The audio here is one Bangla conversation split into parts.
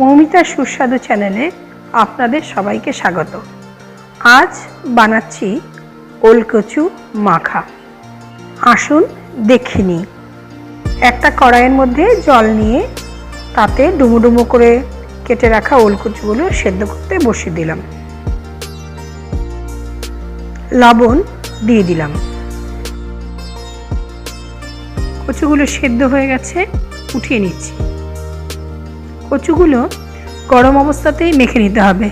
মৌমিতার সুস্বাদু চ্যানেলে আপনাদের সবাইকে স্বাগত। আজ বানাচ্ছি ওলকচু মাখা। আসুন দেখিনি একটা কড়াইয়ের মধ্যে জল নিয়ে তাতে ডুমো ডুমো করে কেটে রাখা ওলকচুগুলো সেদ্ধ করতে বসিয়ে দিলাম। লবণ দিয়ে দিলাম। কচুগুলো সেদ্ধ হয়ে গেছে, উঠিয়ে নিচ্ছি। কচুগুলো গরম অবস্থাতেই মেখে নিতে হবে।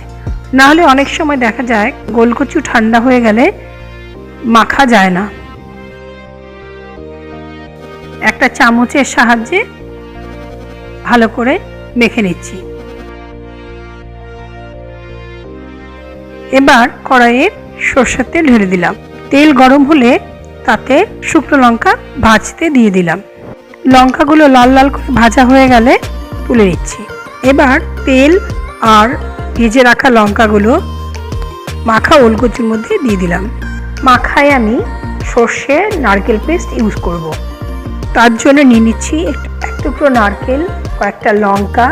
না হলে অনেক সময় দেখা যায় গোলকচু ঠান্ডা হয়ে গেলে মাখা যায় না। একটা চামচের সাহায্যে ভালো করে মেখে নিচ্ছি। এবার কড়াইয়ে সর্ষের তেল ঢেলে দিলাম। তেল গরম হলে তাতে শুকনো লঙ্কা ভাজতে দিয়ে দিলাম। লঙ্কাগুলো লাল লাল করে ভাজা হয়ে গেলে তুলে নিচ্ছি। এবার তেল আর ভেজে রাখা লঙ্কাগুলো মাখা ওলকচুর মধ্যে দিয়ে দিলাম। মাখায় আমি সর্ষে নারকেল পেস্ট ইউজ করব। তার জন্য নিয়ে নিচ্ছি এক টুকরো নারকেল, কয়েকটা লঙ্কা,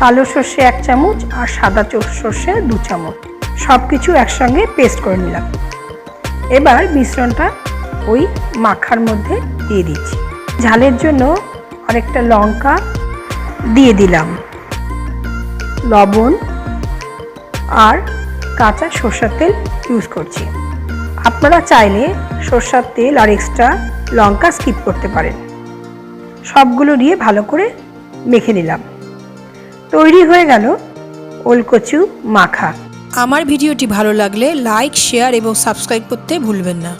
কালো সর্ষে এক চামচ আর সাদা সর্ষে দু চামচ। সব কিছু একসঙ্গে পেস্ট করে নিলাম। এবার মিশ্রণটা ওই মাখার মধ্যে দিয়ে দিচ্ছি। ঝালের জন্য অনেকটা লঙ্কা দিয়ে দিলাম। লবণ আর কাঁচা সর্ষার তেল ইউজ করছি। আপনারা চাইলে সর্ষার তেল আর এক্সট্রা লঙ্কা স্কিপ করতে পারেন। সবগুলো দিয়ে ভালো করে মেখে নিলাম। তৈরি হয়ে গেল ওলকচু মাখা। আমার ভিডিওটি ভালো লাগলে লাইক শেয়ার এবং সাবস্ক্রাইব করতে ভুলবেন না।